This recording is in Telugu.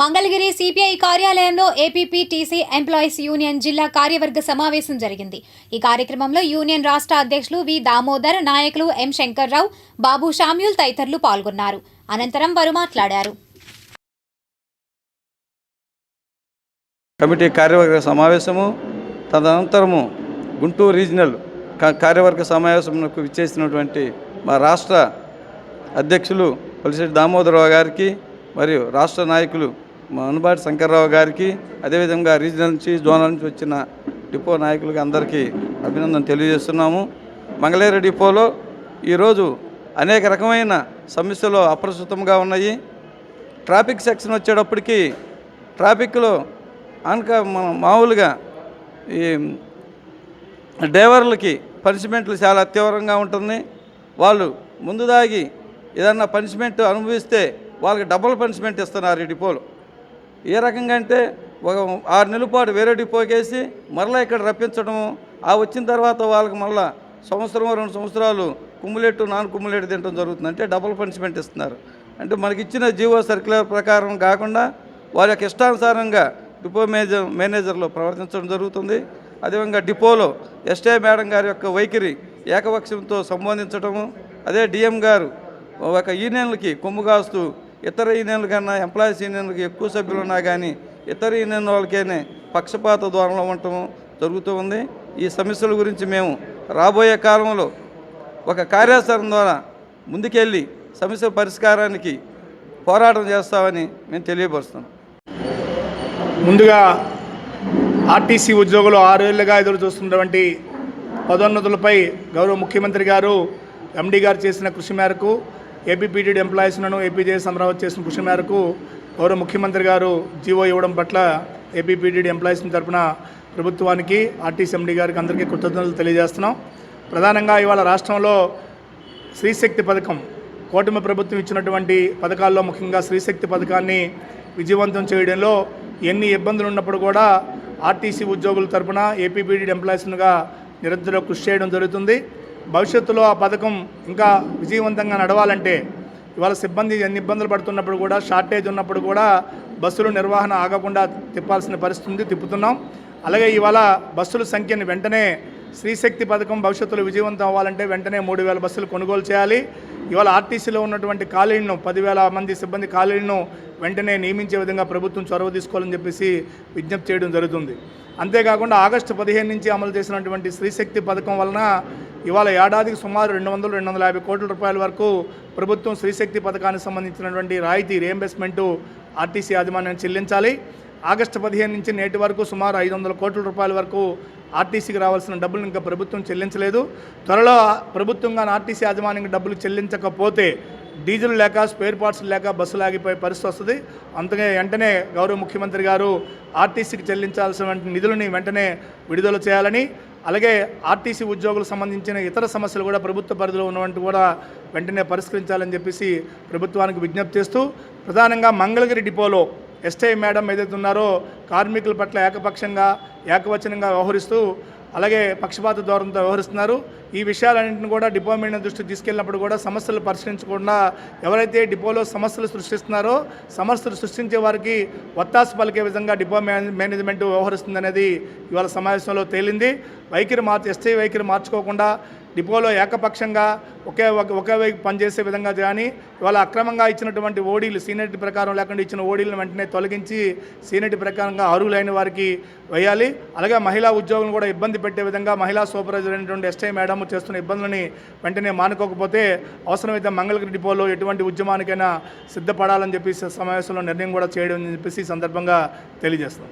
మంగళగిరి సిపిఐ కార్యాలయంలో ఏపీపీటీసీ ఎంప్లాయీస్ యూనియన్ జిల్లా కార్యవర్గ సమావేశం జరిగింది. ఈ కార్యక్రమంలో యూనియన్ రాష్ట్ర అధ్యక్షులు వి దామోదర్ నాయకులు ఎం శంకర్రావు బాబు షామ్యూల్ తదితరులు పాల్గొన్నారు. అనంతరం వారు మాట్లాడారు. కమిటీ కార్యవర్గ సమావేశము తదనంతరము గుంటూరు రీజనల్ కార్యవర్గ సమావేశంకు విచ్చేసినటువంటి మా రాష్ట్ర అధ్యక్షులు పలిశెట్టి దామోదరరావు గారికి మరియు రాష్ట్ర నాయకులు మా అనుబాటి శంకర్రావు గారికి అదేవిధంగా రీజనల్ నుంచి జోనల్ నుంచి వచ్చిన డిపో నాయకులకి అందరికీ అభినందన తెలియజేస్తున్నాము. మంగళగిరి డిపోలో ఈరోజు అనేక రకమైన సమస్యలు అప్రస్తుతంగా ఉన్నాయి. ట్రాఫిక్ సెక్షన్ వచ్చేటప్పటికి ట్రాఫిక్లో అనక మనం మామూలుగా ఈ డ్రైవర్లకి పనిష్మెంట్లు చాలా తీవ్రంగా ఉంటుంది. వాళ్ళు ముందు దాగి ఏదన్నా పనిష్మెంట్ అనుభవిస్తే వాళ్ళకి డబుల్ పనిష్మెంట్ ఇస్తున్నారు ఈ డిపోలో. ఏ రకంగా అంటే ఒక ఆరు నెలల పాటు వేరే డిపోకేసి మరలా ఇక్కడ రప్పించడం ఆ వచ్చిన తర్వాత వాళ్ళకి మళ్ళా సంవత్సరం రెండు సంవత్సరాలు కుమ్ములెట్టు నాన్ కుమ్ములెట్టు తినడం జరుగుతుంది. అంటే డబుల్ పనిష్మెంట్ ఇస్తున్నారు. అంటే మనకిచ్చిన జీవో సర్క్యులర్ ప్రకారం కాకుండా వారి యొక్క ఇష్టానుసారంగా డిపో మేనేజర్ మేనేజర్లు ప్రవర్తించడం జరుగుతుంది. అదేవిధంగా డిపోలో ఎస్టే మేడం గారి యొక్క వైఖరి ఏకపక్షంతో సంబోధించడము అదే డిఎం గారు ఒక యూనియన్లకి కొమ్ము కాస్తూ ఇతర యూనియన్ల కన్నా ఎంప్లాయీస్ యూనియన్లకు ఎక్కువ సభ్యులు ఉన్నా కానీ ఇతర యూనియన్ వాళ్ళకేనే పక్షపాత ధోరణిలో ఉండటం జరుగుతూ ఉంది. ఈ సమస్యల గురించి మేము రాబోయే కాలంలో ఒక కార్యాచరణ ద్వారా ముందుకెళ్ళి సమస్యల పరిష్కారానికి పోరాటం చేస్తామని మేము తెలియపరుస్తున్నాం. ముందుగా ఆర్టీసీ ఉద్యోగులు ఆరేళ్ళుగా ఎదురు చూస్తున్నటువంటి పదోన్నతులపై గౌరవ ముఖ్యమంత్రి గారు ఎండీ గారు చేసిన కృషి మేరకు ఏపీపీటీడీ ఎంప్లాయీస్లను ఏపీజేఎస్ అమరావతి చేసిన కృషి మేరకు గౌరవ ముఖ్యమంత్రి గారు జీవో ఇవ్వడం పట్ల ఏపీపీటీడీ ఎంప్లాయీస్ తరఫున ప్రభుత్వానికి ఆర్టీసీ ఎండీ గారికి అందరికీ కృతజ్ఞతలు తెలియజేస్తున్నాం. ప్రధానంగా ఇవాళ రాష్ట్రంలో స్త్రీశక్తి పథకం కూటమి ప్రభుత్వం ఇచ్చినటువంటి పథకాల్లో ముఖ్యంగా స్త్రీశక్తి పథకాన్ని విజయవంతం చేయడంలో ఎన్ని ఇబ్బందులు ఉన్నప్పుడు కూడా ఆర్టీసీ ఉద్యోగుల తరపున ఏపీపీడీ ఎంప్లాయీస్గా నిరంతరం కృషి చేయడం జరుగుతుంది. భవిష్యత్తులో ఆ పథకం ఇంకా విజయవంతంగా నడవాలంటే ఇవాళ సిబ్బంది ఎన్ని ఇబ్బందులు పడుతున్నప్పుడు కూడా షార్టేజ్ ఉన్నప్పుడు కూడా బస్సులు నిర్వహణ ఆగకుండా తిప్పాల్సిన పరిస్థితి తిప్పుతున్నాం. అలాగే ఇవాళ బస్సుల సంఖ్యను వెంటనే స్త్రీశక్తి పథకం భవిష్యత్తులో విజయవంతం అవ్వాలంటే వెంటనే మూడు వేల బస్సులు కొనుగోలు చేయాలి. ఇవాళ ఆర్టీసీలో ఉన్నటువంటి ఖాళీలను పదివేల మంది సిబ్బంది ఖాళీలను వెంటనే నియమించే విధంగా ప్రభుత్వం చొరవ తీసుకోవాలని చెప్పేసి విజ్ఞప్తి చేయడం జరుగుతుంది. అంతేకాకుండా ఆగస్టు పదిహేను నుంచి అమలు చేసినటువంటి స్త్రీశక్తి పథకం వలన ఇవాళ ఏడాదికి సుమారు రెండు వందలు రెండు వందల యాభై కోట్ల రూపాయల వరకు ప్రభుత్వం స్త్రీశక్తి పథకానికి సంబంధించినటువంటి రాయితీ రియంబర్స్మెంటు ఆర్టీసీ యాజమాన్యం చెల్లించాలి. ఆగస్టు పదిహేను నుంచి నేటి వరకు సుమారు ఐదు వందల కోట్ల రూపాయల వరకు ఆర్టీసీకి రావాల్సిన డబ్బులు ఇంకా ప్రభుత్వం చెల్లించలేదు. త్వరలో ప్రభుత్వంగా ఆర్టీసీ యాజమాన్యం డబ్బులు చెల్లించకపోతే డీజిల్ లేక స్పేర్ పార్ట్స్ లేక బస్సులు ఆగిపోయే పరిస్థితి వస్తుంది. అందుకే వెంటనే గౌరవ ముఖ్యమంత్రి గారు ఆర్టీసీకి చెల్లించాల్సిన నిధులని వెంటనే విడుదల చేయాలని అలాగే ఆర్టీసీ ఉద్యోగులకు సంబంధించిన ఇతర సమస్యలు కూడా ప్రభుత్వ పరిధిలో ఉన్నవంటి కూడా వెంటనే పరిష్కరించాలని చెప్పేసి ప్రభుత్వానికి విజ్ఞప్తి చేస్తూ ప్రధానంగా మంగళగిరి డిపోలో ఎస్ఐ మేడం ఏదైతే ఉన్నారో కార్మికుల పట్ల ఏకపక్షంగా ఏకవచనంగా వ్యవహరిస్తూ అలాగే పక్షపాత ధోరణితో వ్యవహరిస్తున్నారు. ఈ విషయాలన్నింటిని కూడా డిపో మీద దృష్టికి తీసుకెళ్ళినప్పుడు కూడా సమస్యలు పరిశీలించకుండా ఎవరైతే డిపోలో సమస్యలు సృష్టిస్తున్నారో సమస్యలు సృష్టించే వారికి ఒత్తాసు పలికే విధంగా డిపో మేనే- మేనేజ్మెంట్ వ్యవహరిస్తుందనేది ఇవాళ సమావేశంలో తేలింది. వైఖరి మార్చి ఎస్టీ వైఖరి మార్చుకోకుండా డిపోలో ఏకపక్షంగా ఒకే ఒక ఒకే వైపు పనిచేసే విధంగా కానీ ఇవాళ అక్రమంగా ఇచ్చినటువంటి ఓడీలు సీనియరిటీ ప్రకారం లేకుండా ఇచ్చిన ఓడీలను వెంటనే తొలగించి సీనియరిటీ ప్రకారంగా అర్హులైన వారికి వేయాలి. అలాగే మహిళా ఉద్యోగులను కూడా ఇబ్బంది పెట్టే విధంగా మహిళా సూపర్వైజర్ అయినటువంటి ఎస్ఐ మేడం చేస్తున్న ఇబ్బందులని వెంటనే మానుకోకపోతే అవసరమైతే మంగళగిరి డిపోలో ఎటువంటి ఉద్యమానికైనా సిద్ధపడాలని చెప్పి సమావేశంలో నిర్ణయం కూడా చేయడం చెప్పేసి ఈ సందర్భంగా తెలియజేస్తాం